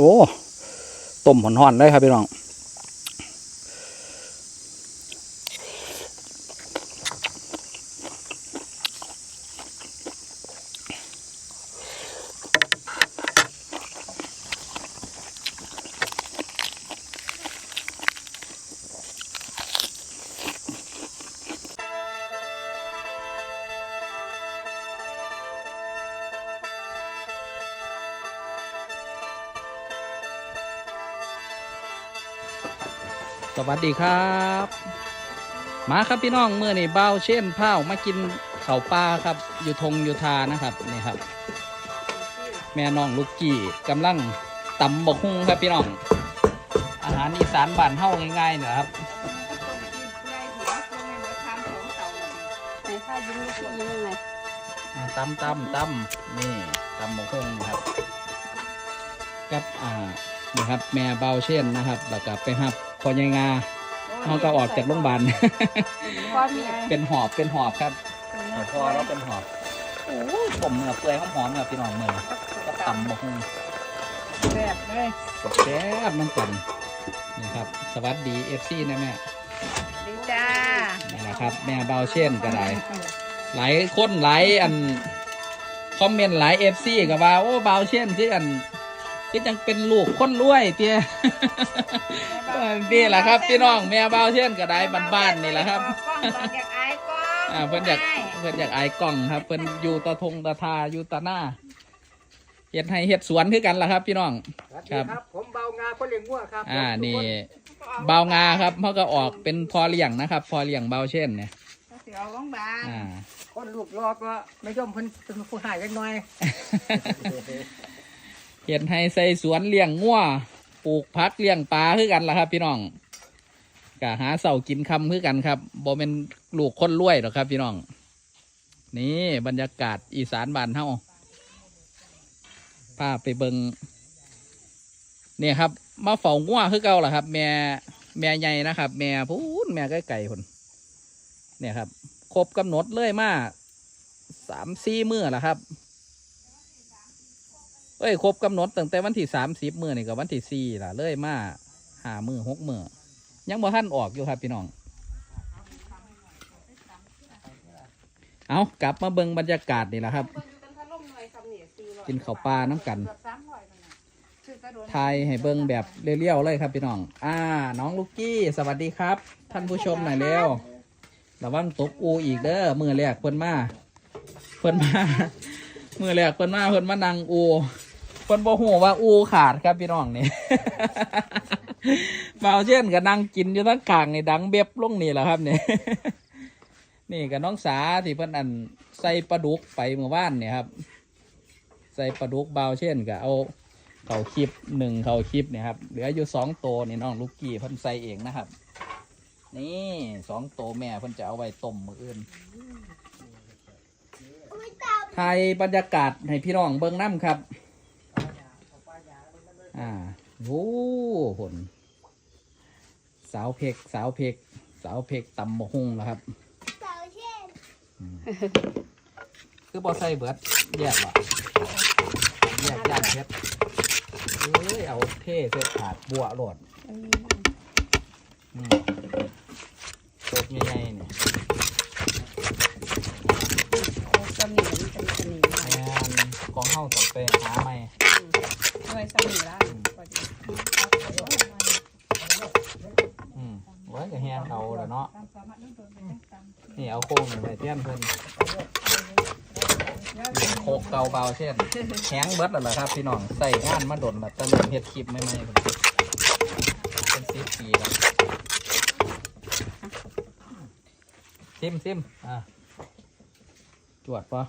โอ้ต้มห่อนๆเลยครับพี่น้อง สวัสดีครับ มาครับพี่น้องเมื่อนี่เบ้าเช่นเผามากินเข้าปลาครับ อยู่ทงอยู่ทานะครับนี่ครับ แม่น้องลูกกี้กำลังตำบกฮุ่งครับพี่น้อง อาหารอีสานบ้านเฮาง่ายๆนะครับในข้ายิ้มลูกยิ้มยังไงอ่าตำตำตำนี่ตำบกฮุ่งครับกับอ่านี่ครับ แม่เบาเช่นนะครับ แล้วก็ไปหับ พอใหญ่งาเขาก็ออกจากโรงพยาบาลพ่อมีเป็นหอบเป็นหอบครับพอแล้วเป็นหอบโอ้ยผมเนื้อเปื่อยหอมๆครับพี่น้องเมื่อนี้ก็ตำบกฮุ่งแบบเลยแซ่บน้ำกันนี่ครับ สวัสดีเอฟซีนะแม่ดีจ้านี่นะครับ แม่เบาเช่นก็ได้หลายคนหลายอันคอมเมนต์หลายเอฟซีก็ว่าโอ้เบาเช่นคืออันคือจังเป็นลูกคนรวยเตี้ย นี่แหละครับพี่น้องแม่เบาเช่นก็ได้บ้านๆนี่แหละครับกล้องอยากอายกล้องอ่าเพิ่นอยากเพิ่นอยากอายกล้องครับเพิ่นอยู่ตะทงตะทาอยู่ตะหน้าเฮ็ดให้เฮ็ดสวนคือกันล่ะครับ พี่น้องสวัสดีครับครับผมเบางาคนเลี้ยงวัวครับอ่าผมนี่ทุกคเบางาครับเขาก็ออกเป็นพอเลี้ยงนะครับ พอเลี้ยงเบาเช่นเนี่ยเสียวโรงพยาบาลอ่าคนลูกรอก็ไม่ย่อมเพิ่นเป็นผู้หายกันหน่อยเฮ็ดให้ใส่สวนเลี้ยงงัว ปลูกพักเลี้ยงปลาคือกันล่ะครับ พี่น้องก็หาเสากินคำคือกันครับบ่เป็นลูกคนรวยหรอกครับ พี่น้อง นี่บรรยากาศอีสานบ้านเฮาพาไปเบิงเนี่ยครับ มาเฝ้างัวคือเก่าล่ะครับ แม่แม่ใหญ่นะครับ แม่พูนแม่ไก่ไก่คนเนี่ยครับ ครบกำหนดเลยมาสามสี่มื้อแล้วครับ เอ้ยครบกำหนดตั้งแต่วันที่สามสิบมื้อนี่กับวันที่สี่ล่ะเลยมาหามือหกมือยังบ่ท่านออกอยู่ครับพี่น้อง เอากลับมาเบิ่งบรรยากาศนี่แหละครับ กินข้าวปลาน้ำกันทายให้เบิ่งแบบเรียวๆเลยครับพี่น้อง อ่า น้องลูกกี้ สวัสดีครับ ท่านผู้ชมหน่อยเร็วระวังตกอูอีกเด้อมือแรกเพิ่นมาเพิ่นมามือแรกเพิ่นมาเพิ่นมานั่งอู เพิ่นบ่ฮู้ว่าอูขาดครับพี่น้องนี่ บ่าวเช่นก็นั่งกินอยู่ทั้งกลางนี่ดังเบ็บลงนี่แหละครับนี่ นี่กับน้องสาที่เพิ่นอันใส่ปลาดุกไปเมื่อวานเนี่ยครับ ใส่ปลาดุกบ่าวเช่นก็เอาเขาคลิปหนึ่งเขาคลิปเนี่ยครับเหลืออยู่สองตัวนี่น้องลูกกี้เพิ่นใส่เองนะครับ นี่สองตัวแม่เพิ่นจะเอาไว้ต้มมืออื่นถ่ายบรรยากาศให้พี่น้องเบิ่งน้ำครับ อ่าโอ้ผลสาวเพกสาวเพกสาวเพกตำบกฮุงแล้วครับอืมคือบ่ใส่เบิดแยกว่ะแยกแยกเพชรเอ้ยเอาเท่เส้ขาดบัวโหลดอืมตกใหญ่ๆเนี่ย สนิมเป็นสนิม งานของเฮาต้องไปหาใหม่ ด้วยสนิมละ อืมไว้กับแฮงเอาแล้วเนาะ นี่เอาโค้งหนึ่งไปเทียนเพิ่นโคกเกาเบาเช่นแข็งเบิดแล้วล่ะครับ พี่น้องใส่งานมาดนแล้วตะเริ่มเฮ็ดคลิปไม่ไม่ๆเพิ่นเป็นสิบปีแล้วซิมซิมอะจวดปะ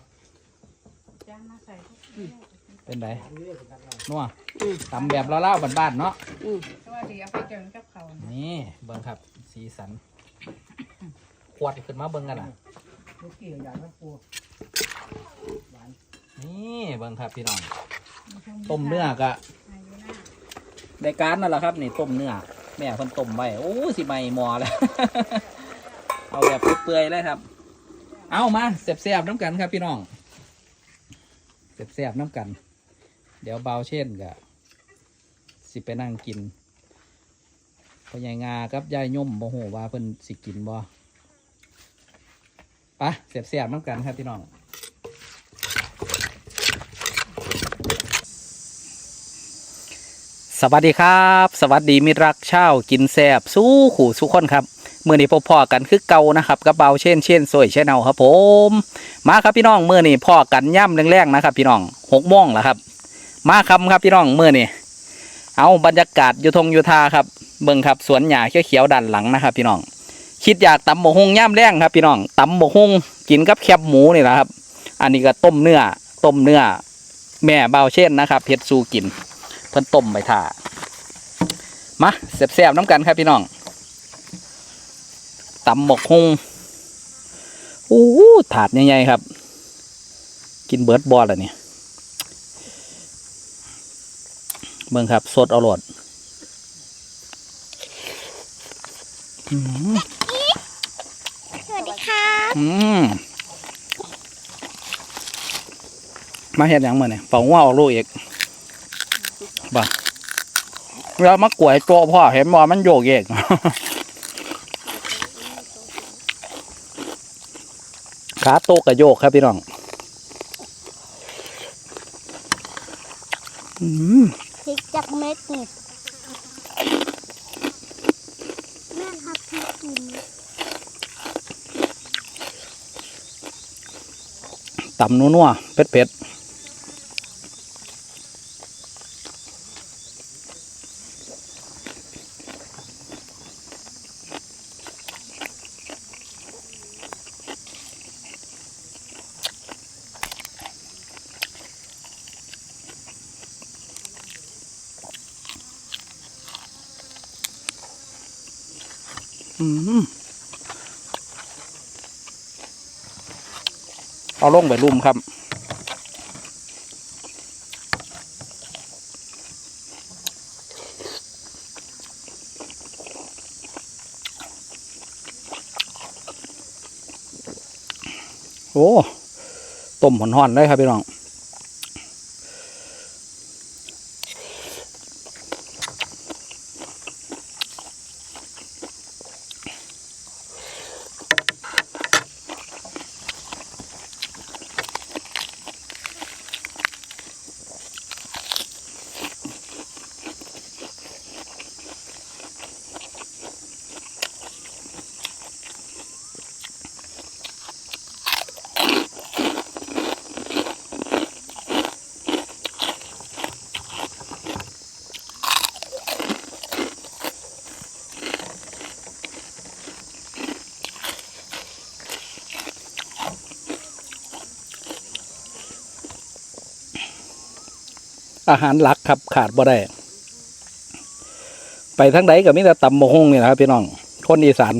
เป็นไดนัวทำแบบเล่าๆบ้านๆเนาะอืมสวัสดีเอาไปเจอกับเขานี่เบิ่งครับ สีสันขวดขึ้นมาเบิ่งกันอะลูกกี่อย่าง นั้นปูนี่เบิ่งครับพี่น้องต้มเนื้อกะในการนั่นแหละครับนี่ต้มเนื้อแม่เพิ่นต้มไว้โอ้สิไหม่หมอแล้ว เอาแบบเปื่อยๆเลยครับ เอามาเสียบๆน้ำกันครับพี่น้องเสียบๆน้ำกัน เดี๋ยวเบาเช่นกะสิไปนั่งกินพ่อใหญ่งากับยายย่มบ่โหว่าเพิ่นสิกินบ่ไปะเสียบๆน้ำกันครับพี่น้อง สวัสดีครับ สวัสดีมิตรักเช่ากินแซบสู้ขู่สู้คนครับเมื่อนี้พบพ่อกันคือเก่านะครับกระเบาเช่นเช่นสวยเช่นเอาครับผม มาครับพี่น้องเมื่อนี้พ่อกันย่ำแรงๆนะครับ พี่น้องหกโมงแล้วครับ มาคำครับพี่น้องเมื่อนี้เอาบรรยากาศยูทงยู่ทาครับเบิ่งครับสวนหญ้าเขียวๆด้านหลังนะครับ พี่น้อง คิดอยากตำหมกฮุงย่ำแรงครับ พี่น้องตำหมกฮุงกินกับแคบหมูนี่แหละครับ อันนี้ก็ต้มเนื้อต้มเนื้อ แม่เบาเช่นนะครับเฮ็ดสู้กิน เพิ่นต้มไปท่ามาแซ่บๆน้ำกันครับพี่น้องตำหมกฮุงโอ้โหถาดใหญ่ๆครับ กินเบิร์ดบอลอะเนี่ยเบิ่งครับ สดเอาโหลดอืมสวัสดีค่ะอืมมาเห็ดหยังมื่อเนี่ยเป่าหัวออกลูกอีกบ่ แล้วมากวยตัวพ่อเห็นมอมันโยกเยกขาโตกกระโยกครับพี่น้องอืมพริกจากเม็ดนี่แม่ครับพริกกินตำนัวๆเผ็ดเเอาลงไปรุมครับ โอ้ต้มหอนๆเลยครับพี่น้อง อาหารหลักครับขาดบ่ได้ ไปทั้งใดก็มีแต่ตำบกฮงนี่แหละครับ พี่น้อง คนอีสาน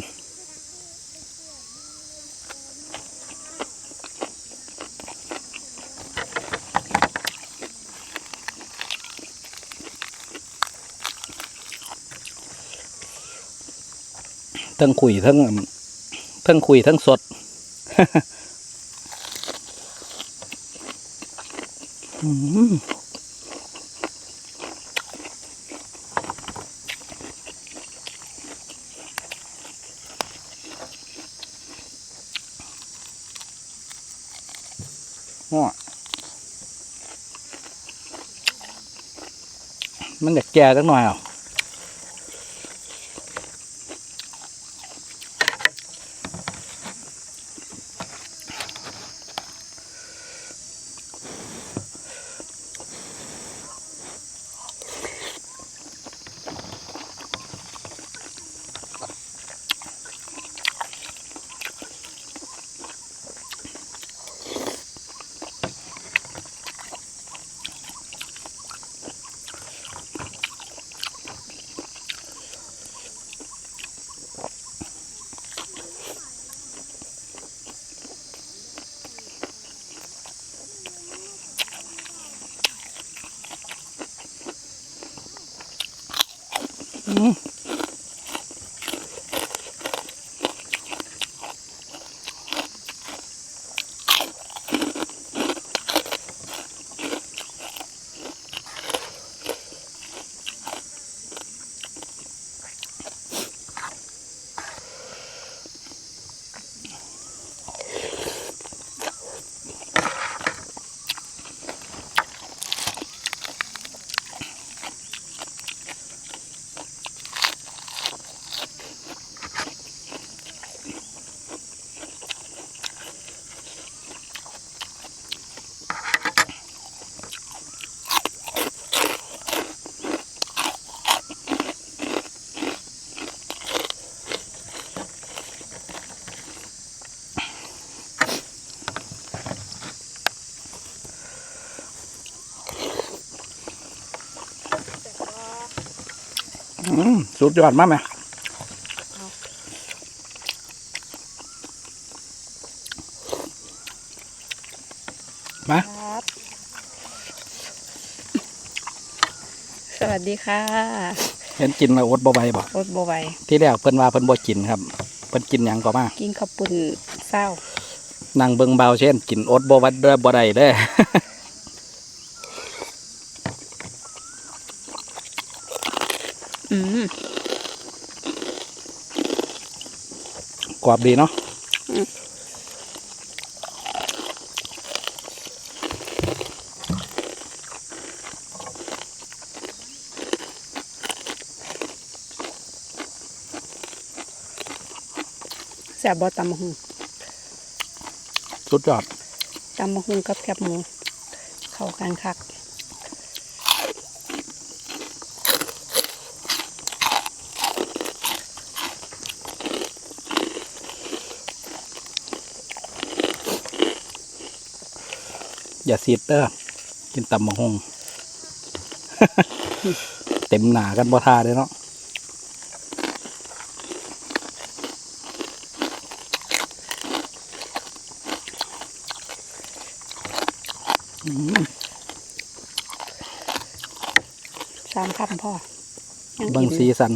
ทั้งคุยทั้งทั้งคุยทั้งสดอืม มันอยากแก่จังหน่อยอะ Mm. สุดยอดมากไหมมาครับสวัสดีค่ะ เห็นกินแล้วอดบ่ไหวบ่รถโบไหวที่แรกเพิ่นว่าเพิ่นบ่กินครับ เพิ่นกินหยังก็มา กินข้าวปุ่นเศร้านั่งเบิ่งเบาเช่น กินอดบ่วัดได้บ่ได้เด้ อืม กรอบดีเนาะแซ่บบอตำมะฮุงสุดยอดตำมะฮุงกับแคบหมู เข้ากันคัก อย่าซีดเด้อกินตำบักหงเต็มหนากันบ่ทาเลยเนาะอืมสามคำพ่อยังเบิ่งอิ่มสีสัน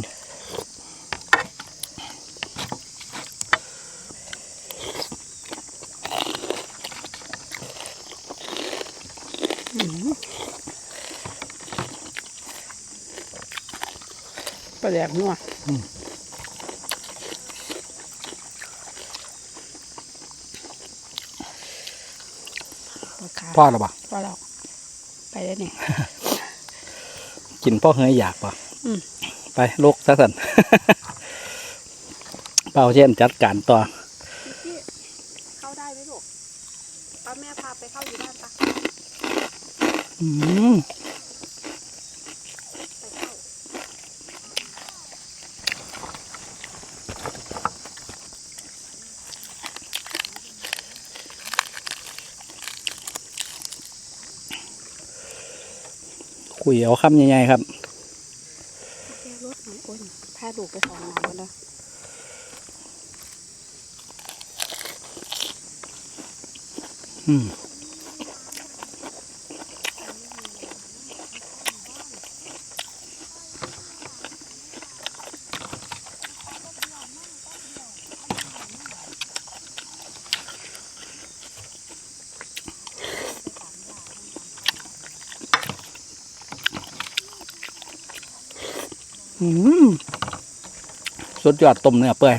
ปลาแดกนัวปลาขาวพ่อหรอปะพอเราไปได้เนี่ยกินพ่อเฮยอยากปะอืมไปลูกซะสันเป่าเช่นจัดการต่อ พี่เข้าได้ไหมลูกป้าแม่พาไปเข้าอยู่บ้านปะ อืม ไปเข้า คุยเอาคำใหญ่ๆครับแก้รถหน่อยอ้นพาลูกไปสองน้ำกันแล้วอืม สุดยอดต้มเนื้อเปื่อย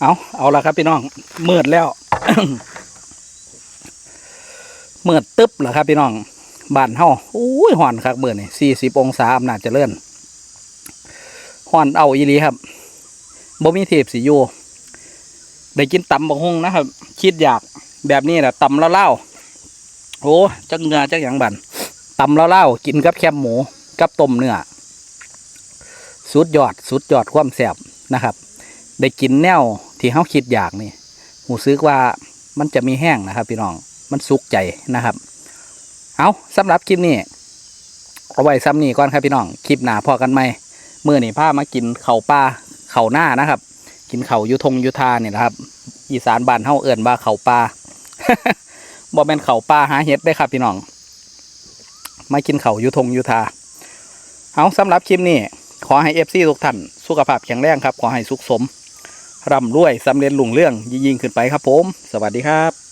เอาเอาละครับพี่น้องมืดแล้วมืดตึ๊บเหรอครับพี่น้องบ้านเฮาอุ้ยห่อนครับเมืดนี่สี่สิบองศาอำนาจเจริญห่อนเอาอีหลีครับบ่มีเทปสีอยู่ได้กินตำบักฮงนะครับ คิดอยากแบบนี้แหละตำเล่าโอ้จักเงาจักหยังบันตำเล่ากินกับแคบหมูกับต้มเนื้อสุดยอดสุดยอดความแซ่บนะครับ ได้กินแนว ที่เขาคิดอยากนี่หูซึกว่ามันจะมีแห้งนะครับ พี่น้องมันสุกใจนะครับ เอาสำหรับคลิปนี้เอาไว้ซ้ำนี้ก่อนครับพี่น้องคลิปหนาพอกันไหมเมื่อนี่พามากินเข่าปลาเข่าหน้านะครับ กินเข่ายุทงยุทาเนี่ยนะครับ อีสานบ้านเฮาเอิ่นว่าเข่าปลาบ่แม่นเข่าปลาหาเห็ดได้ครับพี่น้องมากินเข่ายุทงยุทาเอาสำหรับคลิปนี้ขอให้เอฟซีทุกท่านสุขภาพแข็งแรงครับ ขอให้สุขสม ร่ำรวยสำเร็จลุงเรื่องยิ่งขึ้นไปครับผม สวัสดีครับ